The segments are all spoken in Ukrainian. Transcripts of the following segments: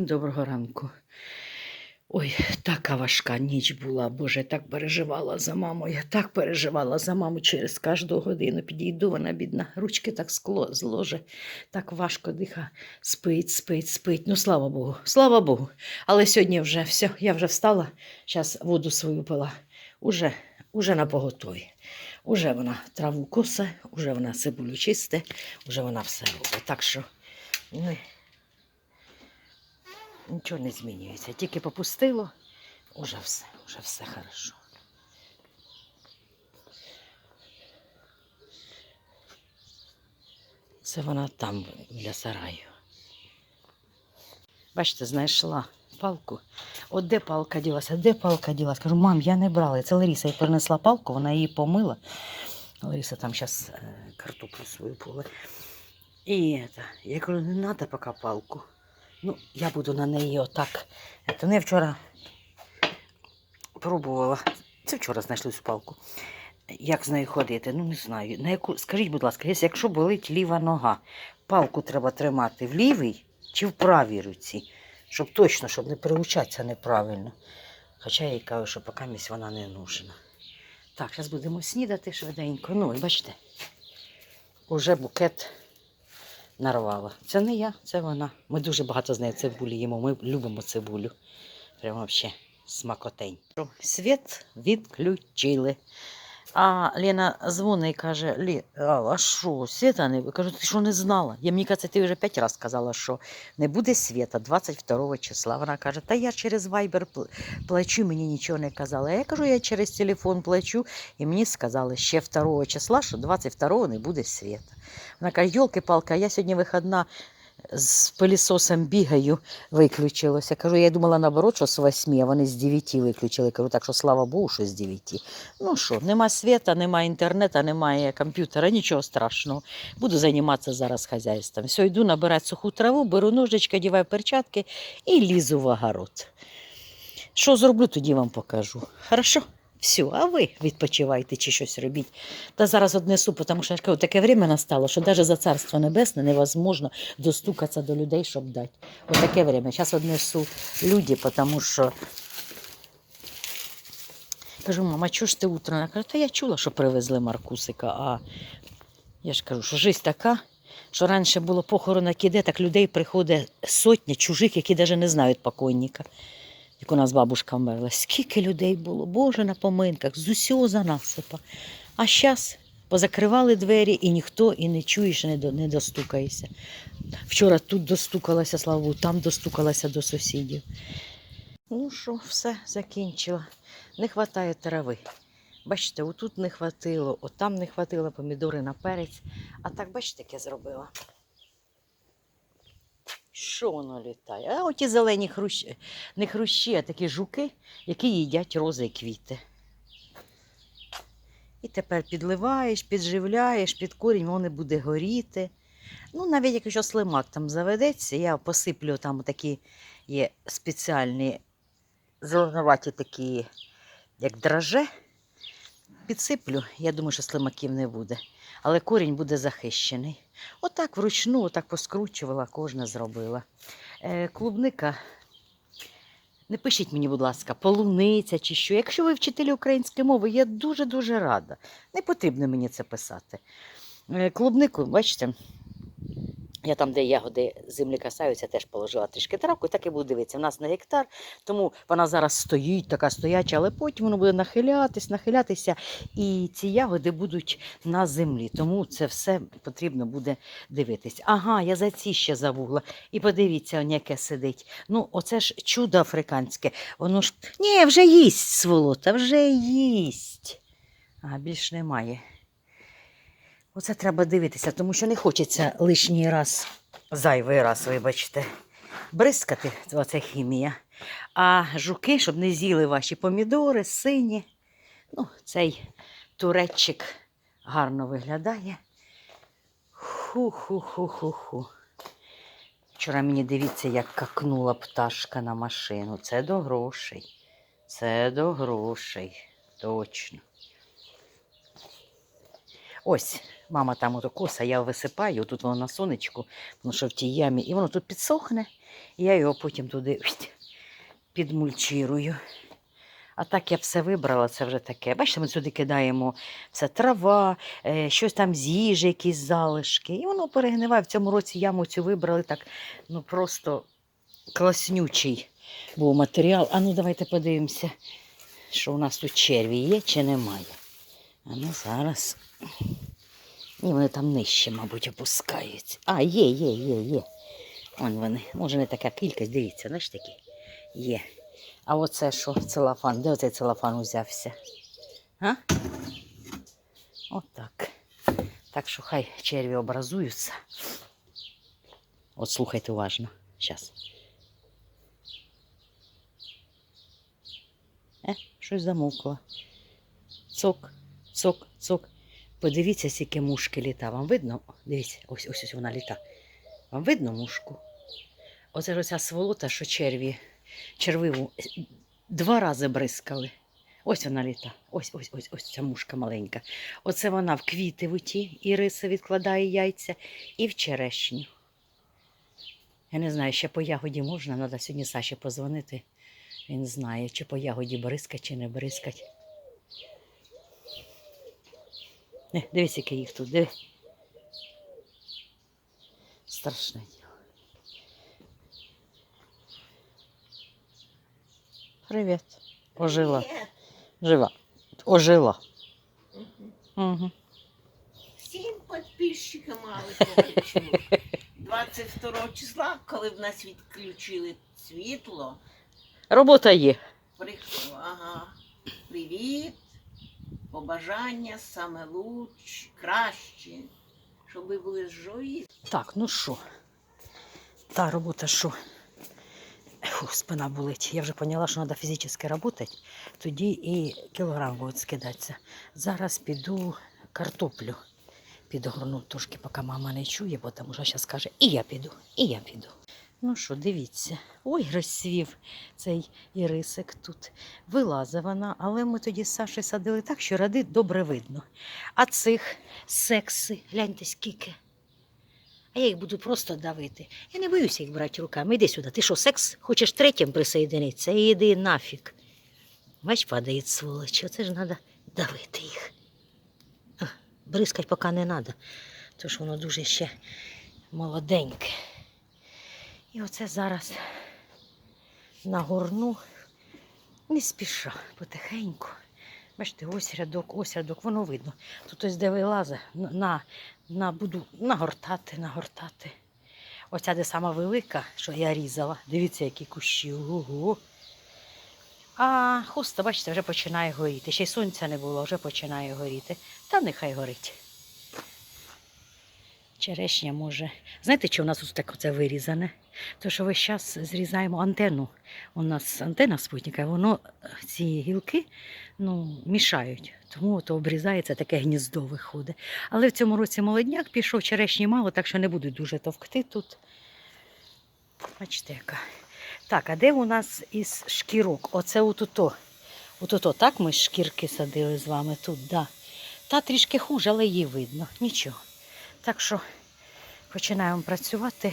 Доброго ранку. Ой, така важка ніч була. Боже, так переживала за маму. Я так переживала за маму через кожну годину. Підійду, вона бідна, ручки так скло зложе, так важко диха, спить, спить, спить. Ну, слава Богу, слава Богу. Але сьогодні вже все, я вже встала, зараз воду свою пила. Уже, уже на поготові. Уже вона траву косе, уже вона цибулю чисте, уже вона все робить. Так що, ну, Нічого не змінюється. Тільки попустило, уже все, уже все хорошо. Це вона там для сараю. Бачите, знайшла палку. От де палка ділася? Де палка ділася? Кажу, мам, я не брала. Це Ларіса їй принесла палку, вона її помила. Лариса там зараз картоплю свою поле. І это, я кажу, не треба поки палку. Ну, я буду на неї отак. Це не вчора пробувала. Це вчора знайшли цю палку. Як з нею ходити? Ну, не знаю. На яку... Скажіть, будь ласка, якщо- болить ліва нога, палку треба тримати в лівій чи в правій руці, щоб точно, щоб не переучатися неправильно. Хоча я їй кажу, що поки місць вона не нужна. Так, зараз будемо снідати швиденько. Ну, і бачите, уже букет нарвала. Це не я, це вона. Ми дуже багато з нею цибулі їмо. Ми любимо цибулю. Прямо взагалі смакотень. Світ відключили. А Лена дзвонить і каже: Лі, а, що, світа не? Кажу, ти що не знала? Я мені кажеться, ти вже п'ять разів сказала, що не буде світа 22 числа. Вона каже, та я через пл- плачу, мені нічого не казала. Я кажу, я через телефон плачу, і мені сказали ще 2 числа, що 22 не буде світа. Вона каже, йолки-палки, я сьогодні вихідна з пилісосом бігаю, виключилося. Кажу, я думала наоборот, що з 8, а вони з 9 виключили. Кажу, так що слава Богу, що з 9. Ну що, нема світа, нема інтернету, немає комп'ютера, нічого страшного. Буду займатися зараз хазяйством. Все, йду набирати суху траву, беру ножички, діваю перчатки і лізу в огород. Що зроблю, тоді вам покажу. Хорошо? Все, а ви відпочивайте чи щось робіть. Та зараз однесу, тому що я кажу, таке время настало, що навіть за царство небесне невозможно достукатися до людей, щоб дати. Ось таке время. Зараз однесу люди, тому що. Кажу, мама, чого ж ти утром? Вона каже, та я чула, що привезли Маркусика. А я ж кажу, що життя така, що раніше було похорона кіде, так людей приходить сотня чужих, які навіть не знають покойника. Як у нас бабушка вмерла. Скільки людей було, Боже, на поминках, з усього занасипа. А зараз позакривали двері і ніхто і не чуєш, до, не достукаєшся. Вчора тут достукалася, слава Богу, там достукалася до сусідів. Ну що, все, закінчила. Не вистачає трави. Бачите, отут не хватило, отам не хватило помідори на перець. А так, бачите, як я зробила. Що воно літає? А оті зелені хрущі, не хрущі, а такі жуки, які їдять рози і квіти. І тепер підливаєш, підживляєш, під корінь, воно буде горіти. Ну, навіть якщо слимак там заведеться, я посиплю там такі є спеціальні зеленуваті такі, як драже. Підсиплю, я думаю, що слимаків не буде. Але корінь буде захищений. Отак вручну, отак поскручувала, кожна зробила. Е, клубника. Не пишіть мені, будь ласка, полуниця чи що. Якщо ви вчителі української мови, я дуже-дуже рада. Не потрібно мені це писати. Е, клубнику, бачите, я там, де ягоди землі касаються, теж положила трішки травку, і так і буду дивитися. У нас на гектар, тому вона зараз стоїть, така стояча, але потім воно буде нахилятись, нахилятися, і ці ягоди будуть на землі. Тому це все потрібно буде дивитись. Ага, я за ці ще забула. І подивіться, он яке сидить. Ну, оце ж чудо африканське. Воно ж. Ні, вже їсть сволота, вже їсть. А більш немає. Оце треба дивитися, тому що не хочеться лишній раз, зайвий раз, вибачте, бризкати, оце хімія. А жуки, щоб не з'їли ваші помідори, сині. Ну, цей туреччик гарно виглядає. Ху-ху-ху-ху-ху. Вчора мені дивіться, як какнула пташка на машину. Це до грошей. Це до грошей. Точно. Ось, мама там ото коса, я висипаю, тут воно на сонечку, тому що в тій ямі, і воно тут підсохне, І я його потім туди підмульчирую. А так я все вибрала, це вже таке. Бачите, ми сюди кидаємо все трава, е, щось там з їжі, якісь залишки. І воно перегниває. В цьому році яму цю вибрали так, ну просто класнючий був матеріал. А ну давайте подивимося, що у нас тут черві є чи немає. А ну зараз. Ні, вони там нижче, мабуть, опускаються. А, є, є, є, є. Вон вони. Може, не така кількість, дивіться, знаєш такі? Є. А оце що, целофан? Де оцей целофан узявся? А? Отак. Так що хай черві образуються. От слухайте уважно. Зараз. Е, щось замовкло. Цок, цок, цок. Подивіться, скільки мушки літа. Вам видно? Дивіться, ось ось ось вона літа. Вам видно мушку? Оце ж оця сволота, що черві, червиву два рази бризкали. Ось вона літа. Ось ось ось ось ця мушка маленька. Оце вона в квіти в ті, і риса відкладає яйця, і в черешню. Я не знаю, ще по ягоді можна, треба сьогодні Саші позвонити. Він знає, чи по ягоді бризкать, чи не бризкать. Не, дивись, яке їх тут, диви. Страшне діло. Привіт. Ожила. Жива. Ожила. Угу. Всім підписчикам Аликовичу. 22 числа, коли в нас відключили світло, Робота є. прийшло, ага, привіт, побажання, саме луч, краще, щоб ви були живі. Так, ну що? Та робота що? Фу, спина болить. Я вже поняла, що треба фізично працювати, тоді і кілограм буде скидатися. Зараз піду картоплю підогорну трошки, поки мама не чує, бо тому що зараз каже, і я піду, і я піду. Ну що, дивіться, ой, розсвів цей ірисик тут. Вилазить вона, але ми тоді з Сашею садили так, що ради добре видно. А цих секси, гляньте скільки. А я їх буду просто давити. Я не боюся їх брати руками. Іди сюди. Ти що, секс? Хочеш третім присоєдинитися? Іди нафіг. Бач, падає сволоч. Оце ж треба давити їх. Бризкать поки не треба, тому що воно дуже ще молоденьке. І оце зараз нагорну, не спіша, потихеньку. Бачите, ось рядок, ось рядок, воно видно. Тут ось де вилазить, на, на, буду нагортати, нагортати. Оця де сама велика, що я різала. Дивіться, які кущі. Ого. А хуста, бачите, вже починає горіти. Ще й сонця не було, вже починає горіти. Та нехай горить. Черешня може. Знаєте, що у нас тут так вирізане? То, що весь час зрізаємо антенну. У нас антенна спутника, воно е, ці гілки ну, мішають. Тому то обрізається таке гніздо виходить. Але в цьому році молодняк пішов, черешні мало, так що не будуть дуже товкти тут. Бачите, яка. Так, а де у нас із шкірок? Оце отуто. Отуто, так ми шкірки садили з вами тут, да. Та трішки хуже, але її видно. Нічого. Так що починаємо працювати.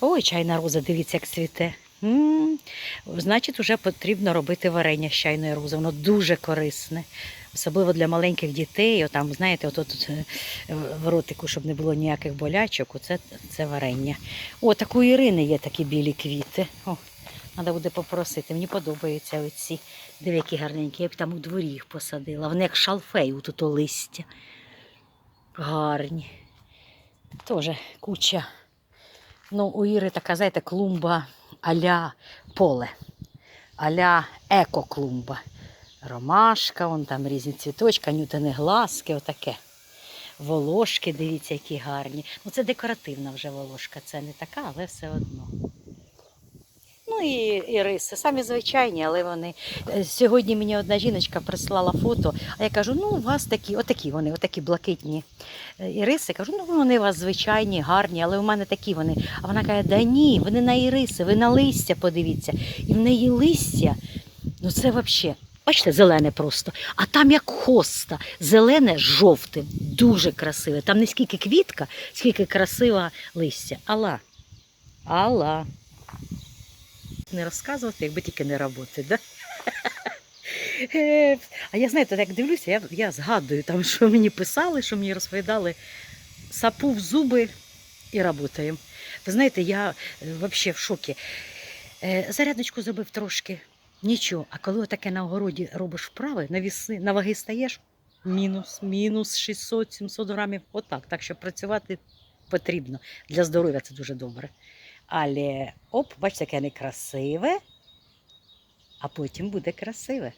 Ой, чайна роза, дивіться, як цвіте. м Значить, вже потрібно робити варення з чайної рози. Воно дуже корисне. Особливо для маленьких дітей. Отам, знаєте, от, от, е, в ротику, щоб не було ніяких болячок, оце це варення. О, так у Ірини є такі білі квіти. О, треба буде попросити. Мені подобаються оці. Диви, які гарненькі. Я б там у дворі їх посадила. Вони як шалфей, тут листя. Гарні. Теж куча. Ну, у Іри така, знаєте, клумба аля поле, аля еко-клумба. Ромашка, вон там різні цвіточки, нютини глазки, отаке. Волошки, дивіться, які гарні. Ну, це декоративна вже волошка, це не така, але все одно. Ну і, і риси, самі звичайні, але вони. Е, Сьогодні мені одна жіночка прислала фото, а я кажу, ну у вас такі, отакі вони, отакі блакитні е, іриси. Кажу, ну вони у вас звичайні, гарні, але у мене такі вони. А вона каже, да ні, ви не на іриси, ви на листя подивіться. І в неї листя, ну це взагалі. Бачите, зелене просто. А там як хоста, зелене з жовтим, дуже красиве. Там не скільки квітка, скільки красива листя. Алла, Алла. Не розказувати, якби тільки не роботи, да? Е, А я знаєте, як дивлюся, я, я згадую там, що мені писали, що мені розповідали, сапу в зуби і працюємо. Ви знаєте, я взагалі в шокі. Е, зарядочку зробив трошки, нічого. А коли таке на огороді робиш вправи, на, віси, на ваги стаєш, мінус, мінус 600-700 грамів. Отак. Так що працювати потрібно. Для здоров'я це дуже добре. Але оп, бачите, яке некрасиве, а потім буде красиве.